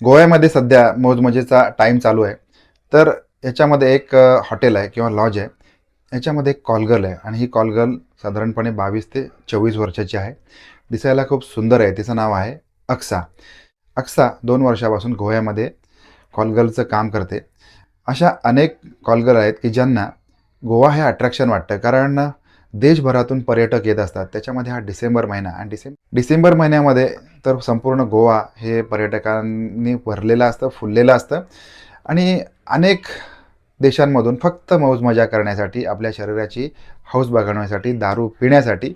गोव्यामध्ये सध्या मौजमजेचा टाईम चालू आहे. तर याच्यामध्ये एक हॉटेल आहे किंवा लॉज आहे. याच्यामध्ये एक कॉलगर्ल आहे आणि ही कॉलगर्ल साधारणपणे बावीस ते चोवीस वर्षाची आहे. दिसायला खूप सुंदर आहे. तिचं नाव आहे अक्सा. अक्सा दोन वर्षापासून गोव्यामध्ये कॉलगर्लचं काम करते. अशा अनेक कॉलगर्ल आहेत की ज्यांना गोवा हे अट्रॅक्शन वाटतं. कारण देशभरातून पर्यटक येत असतात. त्याच्यामध्ये हा डिसेंबर महिना आणि डिसेंबर डिसेंबर महिन्यामध्ये तर संपूर्ण गोवा हे पर्यटकांनी भरलेलं असतं फुललेलं असतं. आणि अनेक देशांमधून फक्त मौज मजा करण्यासाठी आपल्या शरीराची हौस बघण्यासाठी दारू पिण्यासाठी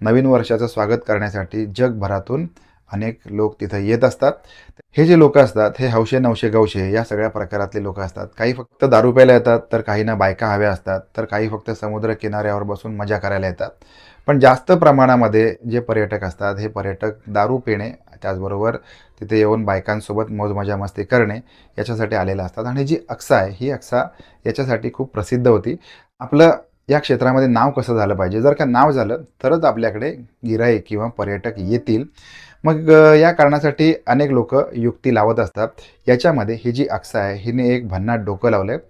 नवीन वर्षाचं स्वागत करण्यासाठी जगभरातून अनेक लोक तिथं येत असतात. हे जे लोक असतात हे हौशे नवशे गवशे या सगळ्या प्रकारातले लोक असतात. काही फक्त दारू प्यायला येतात तर काहींना बायका हव्या असतात तर काही फक्त समुद्र किनाऱ्यावर बसून मजा करायला येतात. पण जास्त प्रमाणामध्ये जे पर्यटक असतात हे पर्यटक दारू पिणे त्याचबरोबर तिथे येऊन बायकांसोबत मौजमजा मस्ती करणे याच्यासाठी आलेले असतात. आणि जी अक्सा आहे ही अक्सा याच्यासाठी खूप प्रसिद्ध होती. आपलं या क्षेत्रामध्ये नाव कसं झालं पाहिजे? जर का नाव झालं तरच आपल्याकडे गिराई किंवा पर्यटक येतील. मग या कारणासाठी अनेक लोक युक्ती लावत असतात. याच्यामध्ये ही जी अक्सा आहे हिने एक भन्नाट डोकं लावलं आहे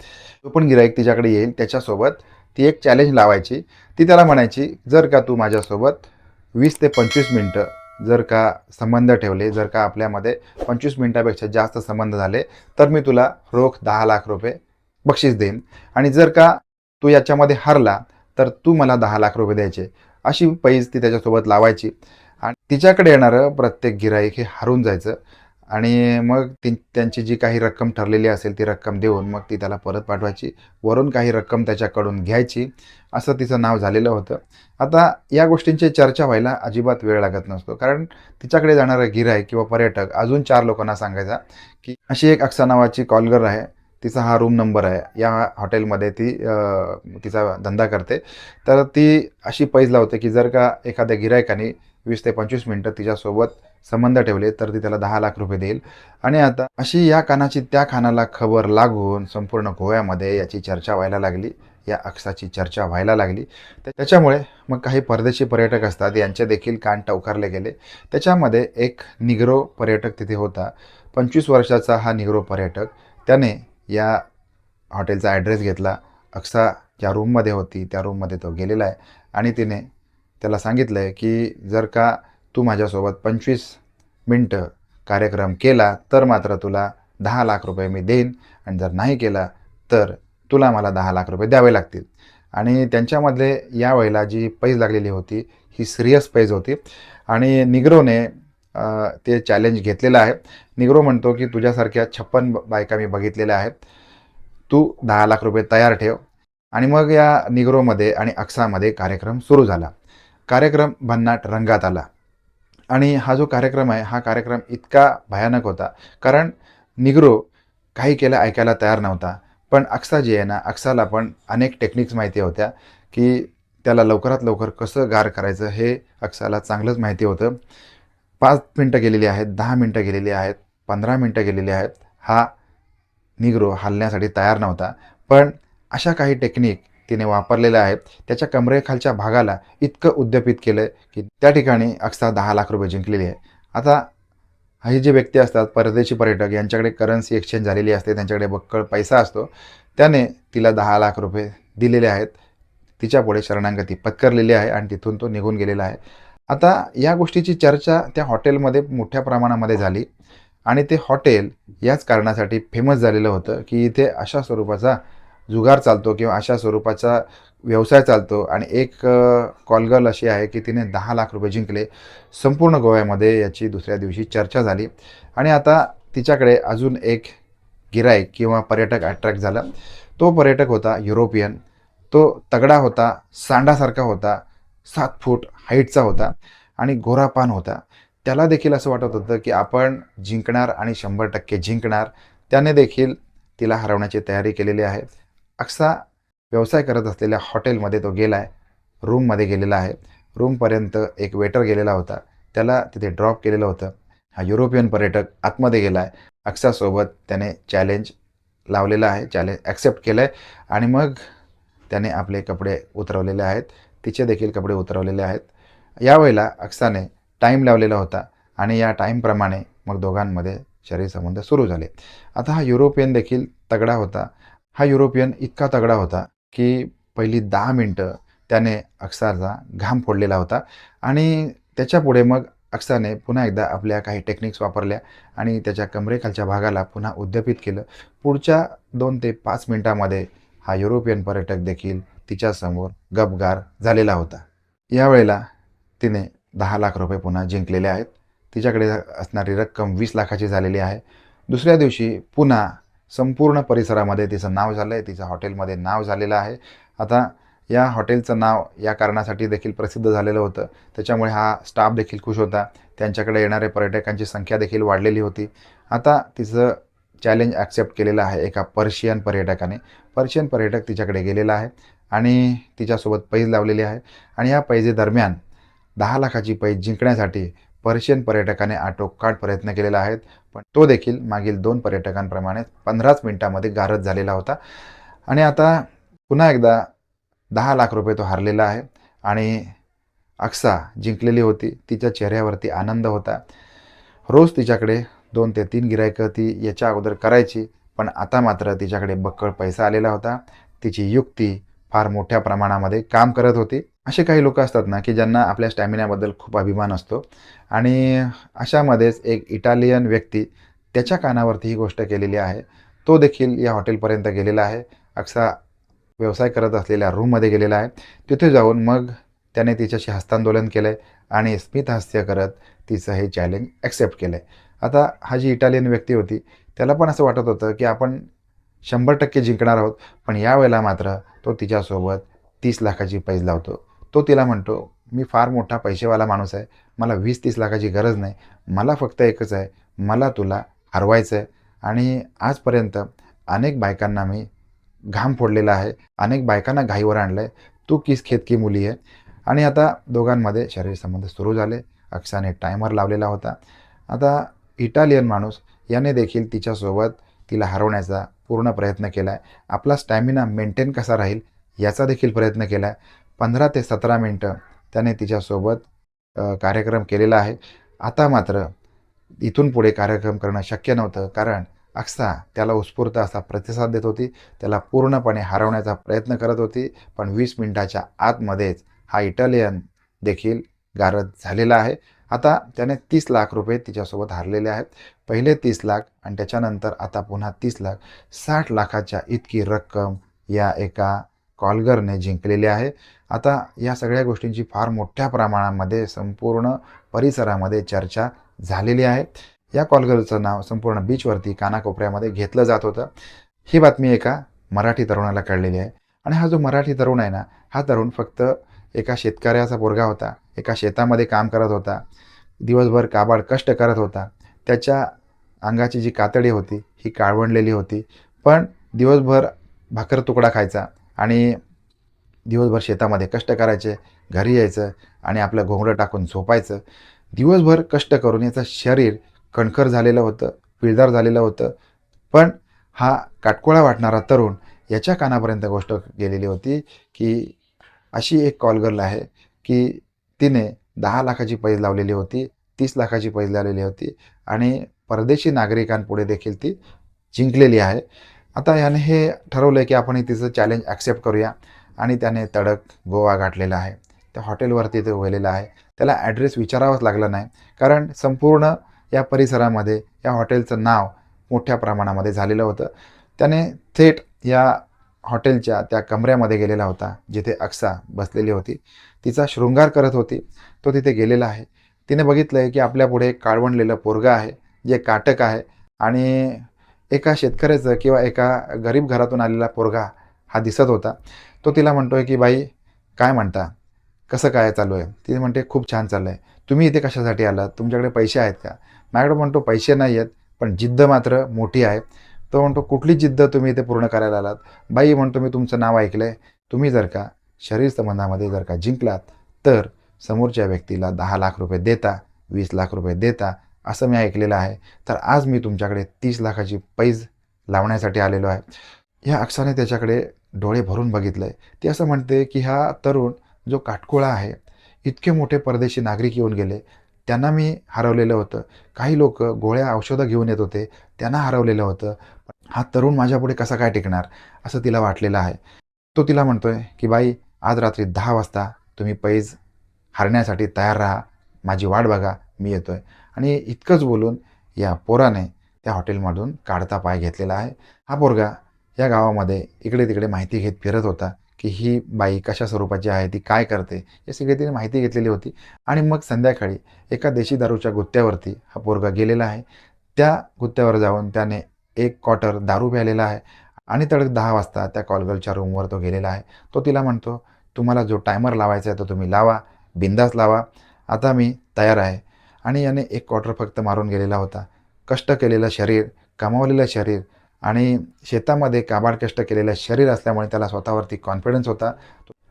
तो पण गिराईक तिच्याकडे येईल. त्याच्यासोबत ती एक चॅलेंज लावायची. ती त्याला म्हणायची जर का तू माझ्यासोबत वीस ते पंचवीस मिनटं जर का संबंध ठेवले जर का आपल्यामध्ये पंचवीस मिनटापेक्षा जास्त संबंध झाले तर मी तुला रोख दहा लाख रुपये बक्षीस देईन. आणि जर का तू याच्यामध्ये हरला तर तू मला दहा लाख रुपये द्यायचे. अशी पैज ती त्याच्यासोबत लावायची. आणि तिच्याकडे येणारं प्रत्येक गिराईक हे हरून जायचं. आणि मग ती त्यांची जी काही रक्कम ठरलेली असेल ती रक्कम देऊन मग ती त्याला परत पाठवायची. वरून काही रक्कम त्याच्याकडून घ्यायची. असं तिचं नाव झालेलं होतं. आता या गोष्टींची चर्चा व्हायला अजिबात वेळ लागत नसतो. कारण तिच्याकडे जाणारा गिराय किंवा पर्यटक अजून चार लोकांना सांगायचा की अशी एक अक्सा नावाची कॉलगर आहे. तिचा हा रूम नंबर आहे. या हॉटेलमध्ये ती तिचा धंदा करते. तर ती अशी पैज लावते की जर का एखाद्या गिरायकाने वीस ते पंचवीस मिनटं तिच्यासोबत संबंध ठेवले तर ती त्याला दहा लाख रुपये देईल. आणि आता अशी या कानाची त्या कानाला खबर लागून संपूर्ण गोव्यामध्ये याची चर्चा व्हायला लागली. या अक्षाची चर्चा व्हायला लागली. त्याच्यामुळे मग काही परदेशी पर्यटक असतात यांचे देखील कान टवकारले गेले. त्याच्यामध्ये एक निग्रो पर्यटक तिथे होता. पंचवीस वर्षाचा हा निग्रो पर्यटक त्याने या हॉटेलचा ॲड्रेस घेतला. अक्षा ज्या रूममध्ये होती त्या रूममध्ये तो गेलेला आहे. आणि तिने त्याला सांगितलं आहे की जर का तू माझ्यासोबत पंचवीस मिनटं कार्यक्रम केला तर मात्र तुला दहा लाख रुपये मी देईन. आणि जर नाही केला तर तुला मला दहा लाख रुपये द्यावे लागतील. आणि त्यांच्यामधले या वेळेला जी पैज लागलेली होती ही सिरियस पैज होती. आणि निग्रोने ते चॅलेंज घेतलेलं आहे. निग्रो म्हणतो की तुझ्यासारख्या छप्पन बायका मी बघितलेल्या आहेत. तू दहा लाख रुपये तयार ठेव. आणि मग या निग्रोमध्ये आणि अक्सामध्ये कार्यक्रम सुरू झाला. कार्यक्रम भन्नाट रंगात आला. आणि हा जो कार्यक्रम आहे हा कार्यक्रम इतका भयानक होता. कारण निग्रो काही केलं ऐकायला तयार नव्हता. पण अक्सा जी आहे ना अक्साला पण अनेक टेक्निक्स माहिती होत्या की त्याला लवकरात लवकर कसं गार करायचं हे अक्साला चांगलंच माहिती होतं. पाच मिनटं गेलेली आहेत दहा मिनटं गेलेली आहेत पंधरा मिनटं गेलेली आहेत. हा निग्रो हलण्यासाठी तयार नव्हता. पण अशा काही टेक्निक तिने वापरलेल्या आहेत. त्याच्या कमरेखालच्या भागाला इतकं उद्यापित केलं की त्या ठिकाणी अक्षता दहा लाख रुपये जिंकलेली आहे. आता हे जे व्यक्ती असतात परदेशी पर्यटक यांच्याकडे करन्सी एक्सचेंज झालेली असते त्यांच्याकडे बक्कळ पैसा असतो त्याने तिला दहा लाख रुपये दिलेले आहेत. तिच्यापुढे शरणांगती पत्करलेली आहे आणि तिथून तो निघून गेलेला आहे. आता या गोष्टीची चर्चा त्या हॉटेलमध्ये मोठ्या प्रमाणामध्ये झाली आणि ते हॉटेल याच कारणासाठी फेमस झालेलं होतं की इथे अशा स्वरूपाचा जुगार चालतो किंवा अशा स्वरूपाचा व्यवसाय चालतो. आणि एक कॉलगर्ल अशी आहे की तिने दहा लाख रुपये जिंकले. संपूर्ण गोव्यामध्ये याची दुसऱ्या दिवशी चर्चा झाली. आणि आता तिच्याकडे अजून एक गिराईक किंवा पर्यटक अट्रॅक्ट झाला. तो पर्यटक होता युरोपियन. तो तगडा होता सांडासारखा होता सात फूट हाईटचा होता आणि गोरापान होता. त्याला देखील असं वाटत होतं की आपण जिंकणार आणि शंभर टक्के जिंकणार. त्याने देखील तिला हरवण्याची तयारी केलेली आहे. अक्सा व्यवसाय करत असलेल्या हॉटेलमध्ये तो गेला आहे रूममध्ये गेलेला आहे. रूमपर्यंत एक वेटर गेलेला होता. त्याला तिथे ड्रॉप केलेलं होतं. हा युरोपियन पर्यटक आतमध्ये गेला आहे अक्सासोबत त्याने चॅलेंज लावलेलं आहे चॅलेंज ॲक्सेप्ट केलं आहे आणि मग त्याने आपले कपडे उतरवलेले आहेत. तिचे देखील कपडे उतरवलेले आहेत. यावेळेला अक्साने टाईम लावलेला होता आणि या टाईमप्रमाणे मग दोघांमध्ये शरीर संबंध सुरू झाले. आता हा युरोपियन देखील तगडा होता. हा युरोपियन इतका तगडा होता की पहिली दहा मिनटं त्याने अक्सारचा घाम फोडलेला होता आणि त्याच्यापुढे मग अक्साने पुन्हा एकदा आपल्या काही टेक्निक्स वापरल्या आणि त्याच्या कमरेखालच्या भागाला पुन्हा उद्यापित केलं. पुढच्या दोन ते पाच मिनटामध्ये हा युरोपियन पर्यटक देखील तिच्यासमोर गपगार झालेला होता. यावेळेला तिने दहा लाख रुपये पुन्हा जिंकलेले आहेत. तिच्याकडे असणारी रक्कम वीस लाखाची झालेली आहे. दुसऱ्या दिवशी पुन्हा संपूर्ण परिसरामध्ये तिचं नाव झालं आहे तिचं हॉटेलमध्ये नाव झालेलं आहे. आता या हॉटेलचं नाव या कारणासाठी देखील प्रसिद्ध झालेलं होतं. त्याच्यामुळे हा स्टाफ देखील खुश होता. त्यांच्याकडे येणाऱ्या पर्यटकांची संख्या देखील वाढलेली होती. आता तिचं चॅलेंज ॲक्सेप्ट केलेलं आहे एका पर्शियन पर्यटकाने. पर्शियन पर्यटक तिच्याकडे गेलेला आहे आणि तिच्यासोबत पैज लावलेली आहे. आणि या पैजेदरम्यान दहा लाखाची पैज जिंकण्यासाठी पर्शियन पर्यटकाने आटोकाट प्रयत्न केलेला आहे पण तो देखील मागील दोन पर्यटकांप्रमाणे पंधराच मिनिटामध्ये गारद झालेला होता. आणि आता पुन्हा एकदा दहा लाख रुपये तो हारलेला आहे आणि अक्सा जिंकलेली होती. तिच्या चेहऱ्यावरती आनंद होता. रोज तिच्याकडे दोन ते तीन गिरायकं ती याच्या अगोदर करायची पण आता मात्र तिच्याकडे बक्कळ पैसा आलेला होता. तिची युक्ती फार मोठ्या प्रमाणामध्ये काम करत होती. असे काही लोक असतात ना की ज्यांना आपल्या स्टॅमिनाबद्दल खूप अभिमान असतो. आणि अशामध्येच एक इटालियन व्यक्ती त्याच्या कानावरती ही गोष्ट केलेली आहे. तो देखील या हॉटेलपर्यंत गेलेला आहे. अक्सा व्यवसाय करत असलेल्या रूममध्ये गेलेला आहे. तिथे जाऊन मग त्याने तिच्याशी हस्तांदोलन केलं आहे आणि स्मितहास्य करत तिचं हे चॅलेंज ॲक्सेप्ट केलं आहे आता हा जी इटालियन व्यक्ती होती त्याला पण असं वाटत होतं की आपण शंभर टक्के जिंकणार आहोत पण यावेळेला मात्र तो तिच्यासोबत तीस लाखाची पैज लावतो. तो तिला म्हणतो मी फार मोठा पैसेवाला माणूस आहे. मला वीस तीस लाखाची गरज नाही. मला फक्त एकच आहे. मला तुला हरवायचं आहे आणि आजपर्यंत अनेक बायकांना मी घाम फोडलेला आहे. अनेक बायकांना घाईवर आणलं आहे तू किस खेतकी मुली आहे आणि आता दोघांमध्ये शरीर संबंध सुरू झाले. अक्षाने टायमर लावलेला होता. आता इटालियन माणूस याने देखील तिच्यासोबत तिला हरवण्याचा पूर्ण प्रयत्न केला आहे आपला स्टॅमिना मेंटेन कसा राहील याचा देखील प्रयत्न केला आहे पंधरा ते सतरा मिनटं त्याने तिच्यासोबत कार्यक्रम केलेला आहे. आता मात्र इथून पुढे कार्यक्रम करणं शक्य नव्हतं कारण अक्सा त्याला उत्स्फूर्त असा प्रतिसाद देत होती. त्याला पूर्णपणे हरवण्याचा प्रयत्न करत होती पण वीस मिनिटाच्या आतमध्येच हा इटालियन देखील गारद झालेला आहे. आता त्याने तीस लाख रुपये तिच्यासोबत हारलेले आहेत. पहिले तीस लाख आणि त्याच्यानंतर आता पुन्हा तीस लाख. साठ लाखाच्या इतकी रक्कम या एका कॉलगरने जिंकलेली आहे. आता या सगळ्या गोष्टींची फार मोठ्या प्रमाणामध्ये संपूर्ण परिसरामध्ये चर्चा झालेली आहे. या कॉलगरचं नाव संपूर्ण बीचवरती कानाकोपऱ्यामध्ये घेतलं जात होतं. ही बातमी एका मराठी तरुणाला कळलेली आहे. आणि हा जो मराठी तरुण आहे ना हा तरुण फक्त एका शेतकऱ्याचा पोरगा होता. एका शेतामध्ये काम करत होता. दिवसभर काबाड कष्ट करत होता. त्याच्या अंगाची जी कातडी होती ही काळवंडलेली होती. पण दिवसभर भाकर तुकडा खायचा. आणि दिवसभर शेतामध्ये कष्ट करायचे घरी यायचं आणि आपलं घोंगडं टाकून झोपायचं. दिवसभर कष्ट करून याचं शरीर कणखर झालेलं होतं पिळदार झालेलं होतं. पण हा काटकोळा वाटणारा तरुण याच्या कानापर्यंत गोष्ट गेलेली होती की अशी एक कॉल गर्ल आहे की तिने दहा लाखाची पैज लावलेली होती तीस लाखाची पैज लावलेली होती आणि परदेशी नागरिकांपुढे देखील ती जिंकलेली आहे. आता याने हे ठरवलं की आपण तिचं चॅलेंज ॲक्सेप्ट करूया आणि त्याने तडक गोवा गाठलेला आहे. त्या हॉटेलवरती ते उभलेला आहे. त्याला ॲड्रेस विचारावाच लागला नाही. कारण संपूर्ण या परिसरामध्ये या हॉटेलचं नाव मोठ्या प्रमाणामध्ये झालेलं होतं. त्याने थेट या हॉटेलच्या त्या कमऱ्यामध्ये गेलेला होता जिथे अक्सा बसलेली होती. तिचा शृंगार करत होती. तो तिथे गेलेला आहे. तिने बघितलं आहे की आपल्यापुढे एक काळवंडलेलं पोरगा आहे जे काटक आहे. आणि एका शेतकऱ्याचं किंवा एका गरीब घरातून आलेला पोरगा हा दिसत होता. तो तिला म्हणतो आहे की बाई काय म्हणता? कसं काय चालू आहे? ती म्हणते खूप छान चाललं आहे तुम्ही इथे कशासाठी आलात? तुमच्याकडे पैसे आहेत का? माझ्याकडे म्हणतो पैसे नाही आहेत पण जिद्द मात्र मोठी आहे. तो म्हणतो कुठली जिद्द तुम्ही इथे पूर्ण करायला आलात? बाई म्हणतो मी तुमचं नाव ऐकलं आहे तुम्ही जर का शरीर संबंधामध्ये जर का जिंकलात तर समोरच्या व्यक्तीला दहा लाख रुपये देता वीस लाख रुपये देता असं मी ऐकलेलं आहे. तर आज मी तुमच्याकडे तीस लाखाची पैज लावण्यासाठी आलेलो आहे. ह्या अक्षाने त्याच्याकडे डोळे भरून बघितलं आहे ती असं म्हणते की हा तरुण जो काटकोळा आहे इतके मोठे परदेशी नागरिक येऊन गेले. त्यांना मी हरवलेलं होतं. काही लोक गोळ्या औषधं घेऊन येत होते. त्यांना हरवलेलं होतं. हा तरुण माझ्यापुढे कसा काय टिकणार? असं तिला वाटलेलं आहे. तो तिला म्हणतोय की बाई आज रात्री दहा वाजता तुम्ही पैज हरण्यासाठी तयार राहा. माझी वाट बघा. मी येतोय. आणि इतकंच बोलून या पोराने त्या हॉटेलमधून काढता पाय घेतलेला आहे. हा पोरगा या गावामध्ये इकडे तिकडे माहिती घेत फिरत होता की ही बाई कशा स्वरूपाची आहे ती काय करते हे सगळी तिने माहिती घेतलेली होती. आणि मग संध्याकाळी एका देशी दारूच्या गुत्त्यावरती हा पोरगा गेलेला आहे. त्या गुत्त्यावर जाऊन त्याने एक क्वार्टर दारू प्यायलेला आहे आणि तडक दहा वाजता त्या कॉलगर्लच्या रूमवर तो गेलेला आहे. तो तिला म्हणतो तुम्हाला जो टायमर लावायचा आहे तो तुम्ही लावा बिंदास लावा. आता मी तयार आहे. आणि याने एक क्वार्टर फक्त मारून गेलेला होता. कष्ट केलेलं शरीर कमावलेलं शरीर आणि शेतामध्ये काबाड कष्ट केलेलं शरीर असल्यामुळे त्याला स्वतःवरती कॉन्फिडन्स होता.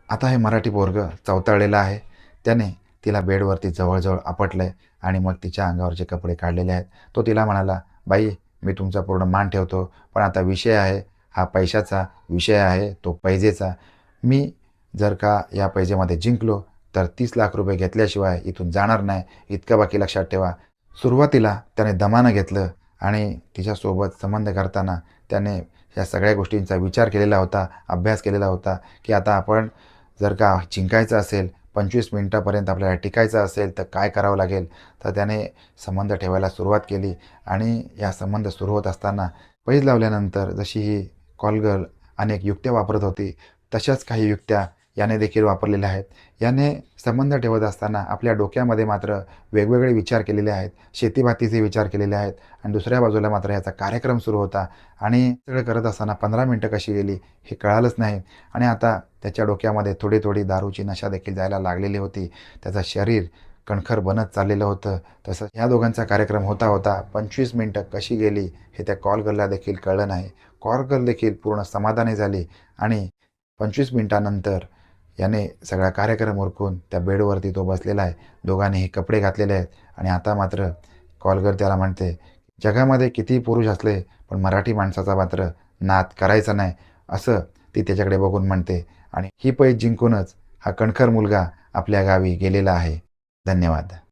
आता हे मराठी पोरग चवताळलेलं आहे. त्याने तिला बेडवरती जवळजवळ आपटलं आहे आणि मग तिच्या अंगावरचे कपडे काढलेले आहेत तो तिला म्हणाला बाई मी तुमचा पूर्ण मान ठेवतो पण आता विषय आहे. हा पैशाचा विषय आहे तो पैजेचा. मी जर का या पैजेमध्ये जिंकलो तर तीस लाख रुपये घेतल्याशिवाय इथून जाणार नाही. इतकं बाकी लक्षात ठेवा. सुरुवातीला त्याने दमानं घेतलं आणि तिच्यासोबत संबंध करताना त्याने या सगळ्या गोष्टींचा विचार केलेला होता अभ्यास केलेला होता की आता आपण जर का जिंकायचं असेल पंचवीस मिनटापर्यंत आपल्याला टिकायचं असेल तर काय करावं लागेल? तर त्याने संबंध ठेवायला सुरुवात केली आणि या संबंध सुरू होत असताना पैज लावल्यानंतर जशी ही कॉलगर्ल अनेक युक्त्या वापरत होती तशाच काही युक्त्या याने देखील वापरलेले आहेत. याने संबंध ठेवत असताना आपल्या डोक्यामध्ये मात्र वेगवेगळे विचार केलेले आहेत. शेतीभातीचे विचार केलेले आहेत. आणि दुसऱ्या बाजूला मात्र याचा कार्यक्रम सुरू होता. आणि सगळं करत असताना पंधरा मिनटं कशी गेली हे कळालंच नाही. आणि आता त्याच्या डोक्यामध्ये थोडी थोडी दारूची नशा देखील जायला लागलेली होती. त्याचं शरीर कणखर बनत चाललेलं होतं. तसंच ह्या दोघांचा कार्यक्रम होता होता पंचवीस मिनटं कशी गेली हे त्या कॉल गर्लला देखील कळलं नाही. कॉल गर्ल देखील पूर्ण समाधानी झाली. आणि पंचवीस मिनटानंतर याने सगळा कार्यक्रम उरकून त्या बेडवरती तो बसलेला आहे. दोघांनीही कपडे घातलेले आहेत आणि आता मात्र कॉलगर त्याला म्हणते जगामध्ये कितीही पुरुष असले पण मराठी माणसाचा मात्र नाद करायचा नाही असं ती त्याच्याकडे बघून म्हणते. आणि ही पैज जिंकूनच हा कणखर मुलगा आपल्या गावी गेलेला आहे. धन्यवाद.